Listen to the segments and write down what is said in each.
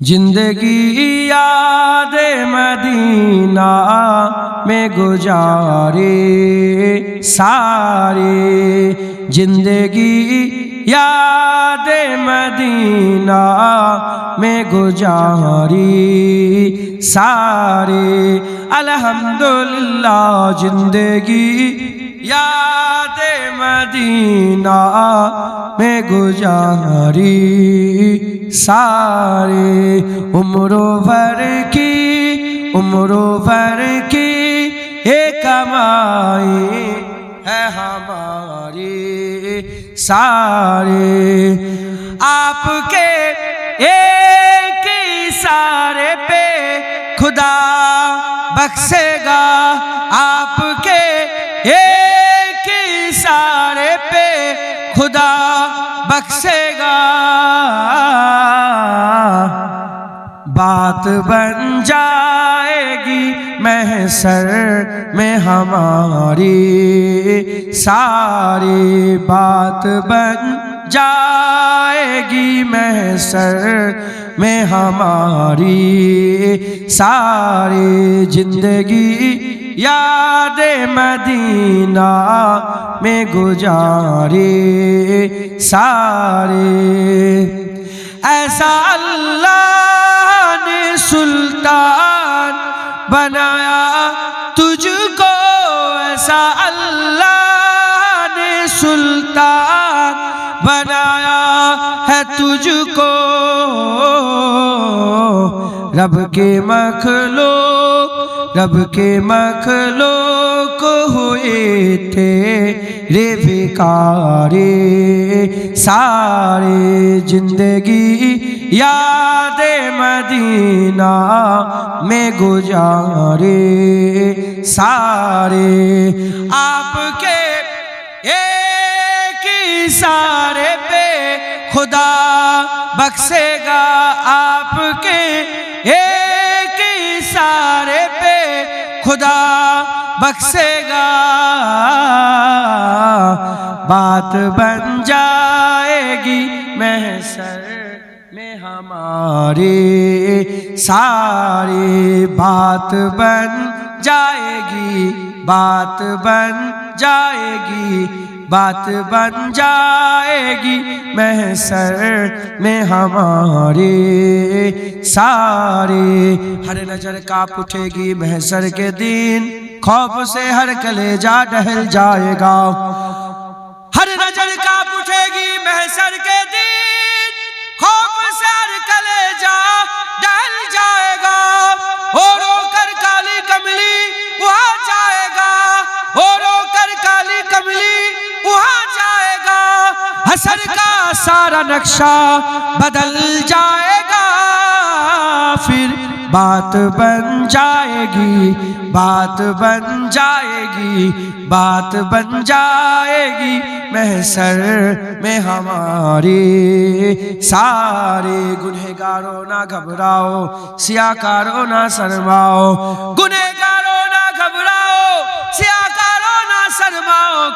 زندگی یاد مدینہ میں گزارے سارے زندگی یاد مدینہ میں گزاری سارے الحمدللہ زندگی یاد مدینہ میں گزاری سارے عمر و بھر کی، عمر و بھر کی ایک کمائی ہے ہماری۔ سارے آپ کے ایک ہی سارے پہ خدا بخشے گا۔ آپ کے ایک ہی سارے پہ خدا بخشے گا۔ بات بن جائے گی محسر میں ہماری۔ ساری بات بن جائے گی محسر میں ہماری۔ ساری زندگی یاد مدینہ میں گزاری سارے۔ ایسا اللہ نے سلطان بنایا تجھ کو۔ ایسا اللہ نے سلطان بنایا ہے تجھ کو۔ رب کے مخلوق رب کے مخلوق ہوئے تھے رے سارے زندگی یاد مدینہ میں گزارے۔ سارے آپ کے ایک ہی سارے پہ خدا بخشے گا آپ کے ایک ہی سارے پہ خدا بخشے گا، بات بن جائے گی محسر میں ہماری ساری، بات بن جائے گی، بات بن جائے گی بات بن جائے گی محسر میں ہماری ساری ہر نظر کاپ اٹھے گی محسر کے دن خوف سے ہر کلیجہ ڈہل جائے گا۔ ہر نظر کاپ اٹھے گی محسر کے دن سارا نقشہ بدل جائے گا، پھر بات بن جائے گی، بات بن جائے گی، بات بن جائے گی۔ محسر میں ہماری سارے گنہگاروں، نہ گھبراؤ، سیاکاروں، نہ شرماؤ گنہگاروں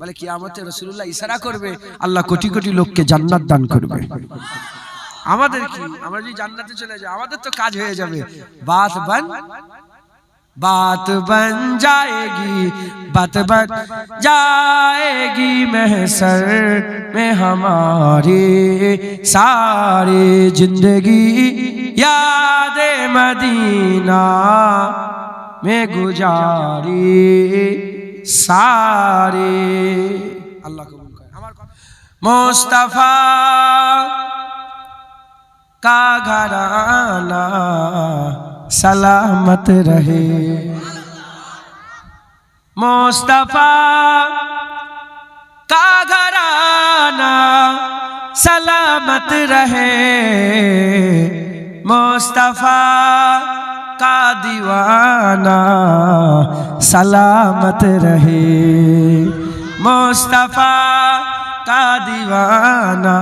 বলে কিয়ামতে রসুল্লাহ ইশারা করবে আল্লাহ কোটি কোটি লোককে জান্নাত দান করবে। আমাদের কি? আমরা যদি জান্নাতে চলে যাই, আমাদের তো কাজ হয়ে যাবে। বাস বান بات بن جائے گی، بات بن جائے گی محسر میں ہماری ساری زندگی۔ یاد مدینہ میں گزاری ساری۔ اللہ قبول مصطفیٰ کا گھرانہ سلامت رہے۔ مصطفیٰ کا گھرانہ سلامت رہے۔ مصطفیٰ کا دیوانہ سلامت رہے۔ مصطفیٰ کا دیوانہ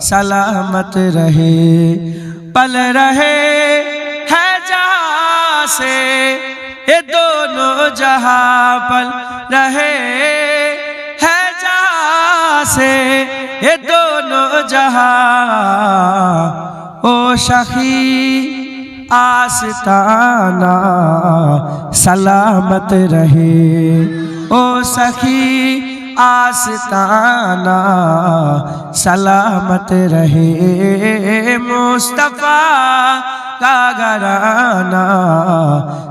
سلامت رہے۔ پل رہے۔ سے یہ دونوں جہاں پل رہے ہے جہاں سے یہ دونوں جہاں او شخی آستانہ سلامت رہے او سخی آستانہ سلامت رہے مصطفیٰ کا گرانا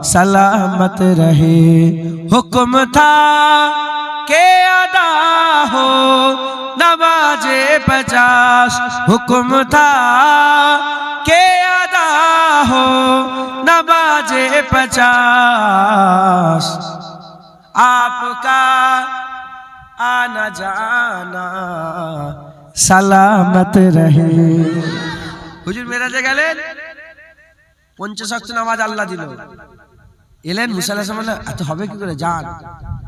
سلامت رہے۔ حکم تھا کہ ادا ہو نماز پچاس۔ حکم تھا کہ ادا ہو نماز پچاس۔ آپ کا آنا جانا سلامت رہے۔ حجر میرا جگہ لے۔ পঞ্চাশ অক্ট নামাজ আল্লাহ দিল। এলেন মুসাল্লাহ এত হবে কি করে? যান।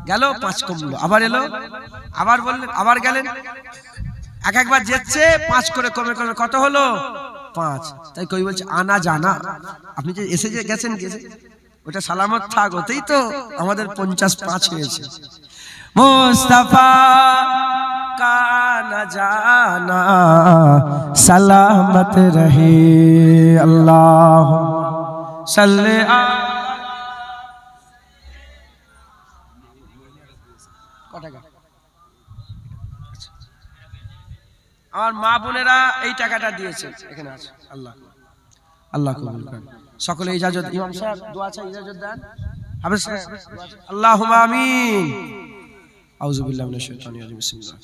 গেল, পাঁচ কমলো। আবার এলো, আবার বললেন, আবার গেলেন। এক একবার যেচ্ছে, পাঁচ করে কমে কমে কত হলো? পাঁচ। তাই কই বলছে, আনা জানা। আপনি যে এসে যে গেছেন, গেছে। ওটা সালামত থাক, ওতেই তো আমাদের পঞ্চাশ পাঁচ হয়েছে। মুস্তাফা কানা জানা, সালামত রহে আল্লাহ। সাল্লে। আমার মা বোনেরা এই টাকাটা দিয়েছে। এখানে আছে। আল্লাহ। আল্লাহ কবুল করেন। সকলে ইজাজত ইমাম সাহেব দোয়া চাই ইজাজত দেন। হাফেজ আল্লাহুম্মা আমিন। আউযু বিল্লাহি মিনাশ শাইতানির রাজিম। বিসমিল্লাহ।